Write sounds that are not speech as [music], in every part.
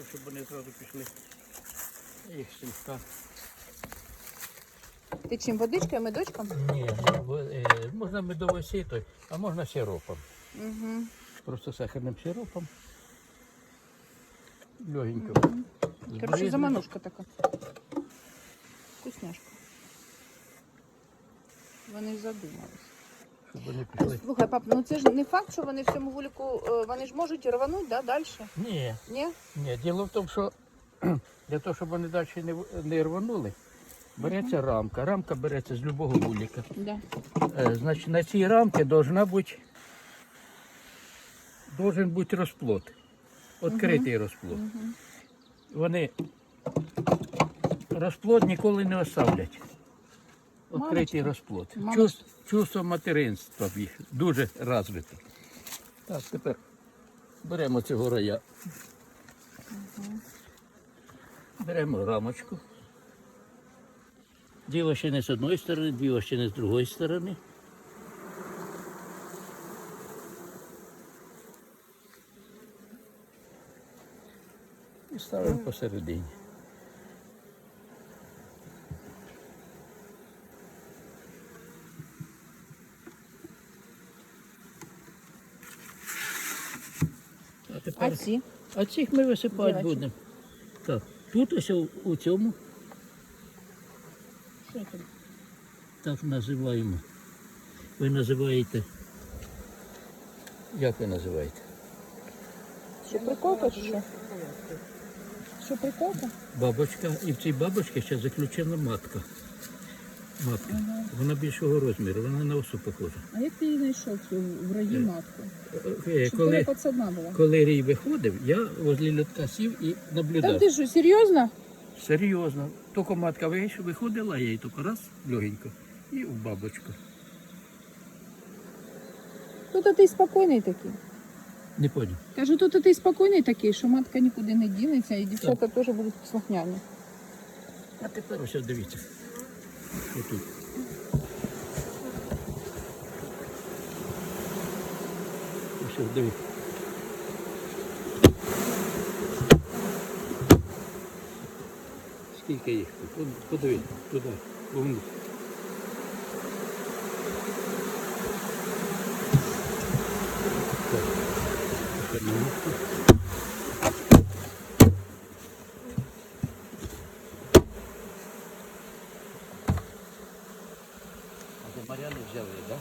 вийшов, щоб вони одразу пішли. Їх слегка. Ти чим водичкою, медочком? Ні, е, можна медовою сітою, а можна сиропом. Угу. Просто сахарним сиропом. Легенько. Короче, Збризли, заманушка така. Вкусняшка. Вони задумались. Щоб вони пішли. Слухай, пап, ну це ж не факт, що вони в цьому вулику, е, вони ж можуть рвануть, да, далі? Ні, Ні? ні, діло в тому, що [clears throat] для того, щоб вони далі не, в- не рванули, береться рамка. Рамка береться з любого вулика. Да. Е, Значить, на цій рамці должна бути, должен бути розплод. Відкритий розплод. Вони розплод ніколи не оставлять. Відкритий розплод. Мамочка. Чувс- Чувство материнства в їх дуже розвите. Так, тепер беремо цього рая. Беремо рамочку. Діло ще не з одної сторони, діло ще не з другої сторони. І ставимо посередині. А ці? а цих ми висипати Дівочі. будемо. Так, тут ось у, у цьому. Що там? Так називаємо. Ви називаєте. Як ви називаєте? Що приколка чи що? Що приколка? Бабочка. І в цій бабочці ще заключена матка. Матка. Вона більшого розміру, вона на осу похожа. А як ти її знайшов цю в раї матку? Е, Щоб коли... Коли, пацана була. коли рій виходив, я возле льотка сів і Та наблюдав. ти що, серйозно? Серйозно. Тільки матка вийшла, виходила, я її тільки раз легенько і в бабочку. Тут ти спокійний такий. Не понял. Кажу, тут ти спокійний такий, що матка нікуди не дінеться, і дівчата теж будуть слухняні. А тепер ось дивіться. Що тут? Ось дивіться. Скільки їх туда, Подивіться, туди, вон. Так. Тепер на місце. А за Мар'яну взяли, так?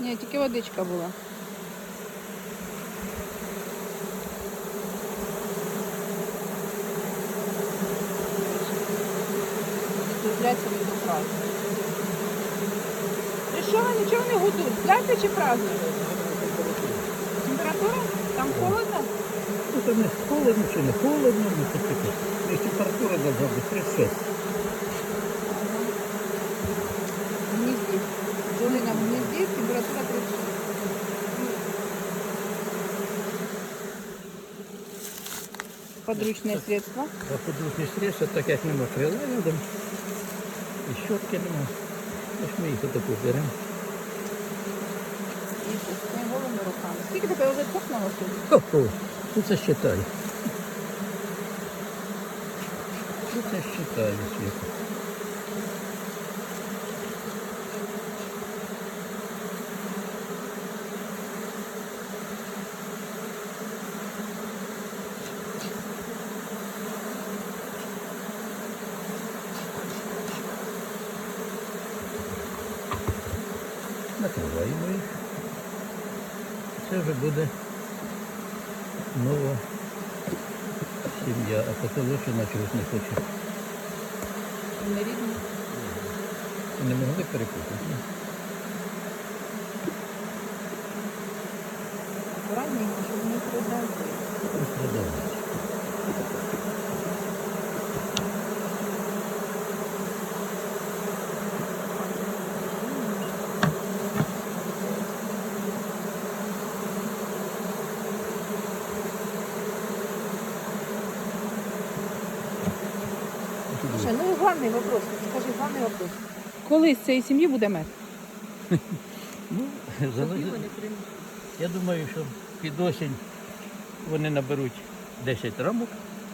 Ні, тільки водичка була. І що вони, чого вони гудуть? Свято чи праздник? Температура? Там холодно? Ну, то не холодно чи не холодно, ну це таке. Температура должна бути 36. В гнізді. Жили нам в гнізді, температура 36. Подручные средства. Подручные средства, так як нема крила рядом, і щотки нема. Ось ми їх отаку беремо. І пустими голими руками. Скільки тебе вже цокнуло тут? Тут це считаю. Тут це считаю, Світа. Накриваємо їх. Це вже буде нова сім'я, а поки лучше чогось не хоче. Не рідні. Не могли перепутати. ні? Акуратненько, щоб не продати. Не продавати. Слушай, ну і главний вопрос. Скажи, главний вопрос. Коли з цієї сім'ї буде мед? [laughs] Ну, залежить. Я думаю, що під осінь вони наберуть 10 рамок,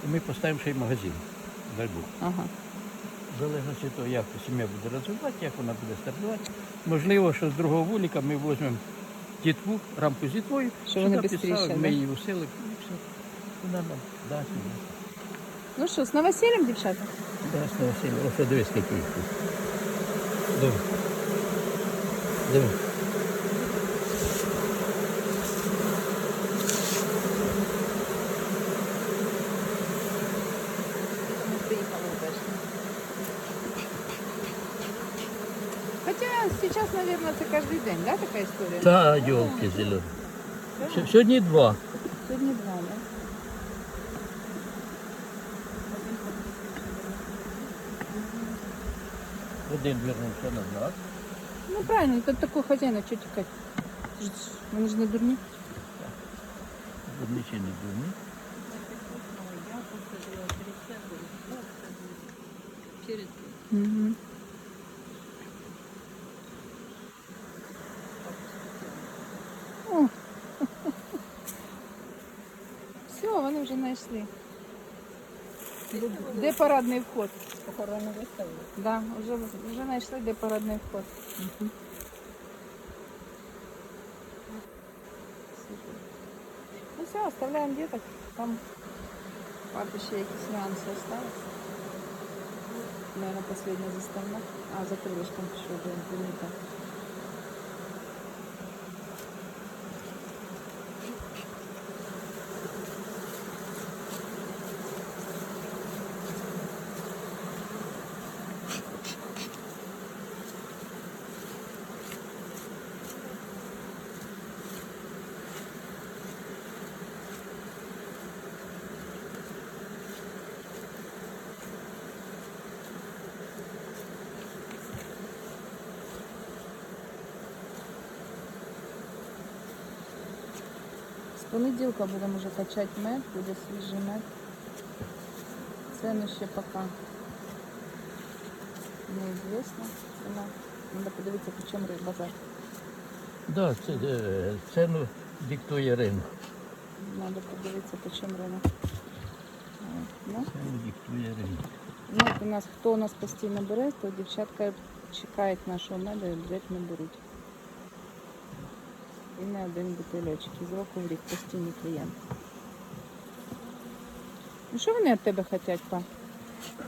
і ми поставимо ще й магазин. Дай Бог. Ага. В залежності від того, як сім'я буде розвивати, як вона буде стартувати. Можливо, що з другого вулика ми візьмемо дітву, рамку з дітвою, Що вони сюди бистріше, підставимо, да? ми її усилимо і все. Вона нам дасть. Ну що, з новосіллям, дівчата? Дасть на Василь. Ось дивись, скільки їх тут. Диви. Диви. Ми приїхали теж. Хотя сейчас, наверное, це кожен день, да, така історія? Та йолки зелені. Сь- Сьогодні два. Сьогодні два, да? Один вернувся назад. Ну правильно, тут такой хазяїн, а чого тікати? Ж- Вони ж не дурні. Одничі не думаю. Угу. О. [laughs] Все, вони вже знайшли. Де парадний вход? Охорону виставили. Да, вже, вже знайшли, де парадний вход. Супер. Ну все, оставляємо деток. Там папе ще якісь нюанси остались. Наверное, последняя заставна. А, за крылышком пішов до інтернета. Понеділка будемо вже качати мед, буде свіжий мед. Ціну ще поки неізвісно. Треба подивитися, по чому базар. Да, це, е, ціну диктує ринок. Треба подивитися, по чому ринок. Ну, Ціну диктує ринок. ну, у нас, хто у нас постійно бере, то дівчатка чекають нашого меду і обов'язково беруть. І не один бутильочок. Із року в рік постійний клієнт. Ну що вони від тебе хочуть, па?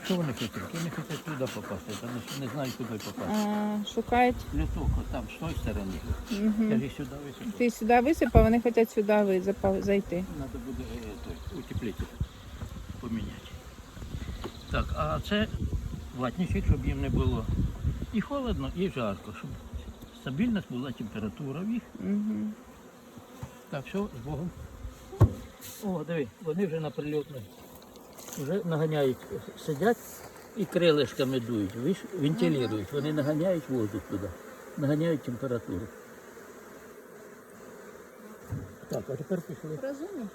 Що вони хочуть? Вони хочуть туди попасти, тому що не знають, куди попасти. А, шукають. Люток, от там, з тої сторони. Угу. Кажи сюди висипати. Ти сюди висипав, вони хочуть сюди висипав, зайти. Треба буде е, той, утеплитель поміняти. Так, а це ватничок, щоб їм не було і холодно, і жарко, щоб стабільна була температура в їх. Угу. Так, все, з Богом. О, диви, вони вже на прильотну. Вже наганяють, сидять і крилишками дують, виш, вентилюють. Вони наганяють воздух туди, наганяють температуру. Так, а тепер пішли. Розумні?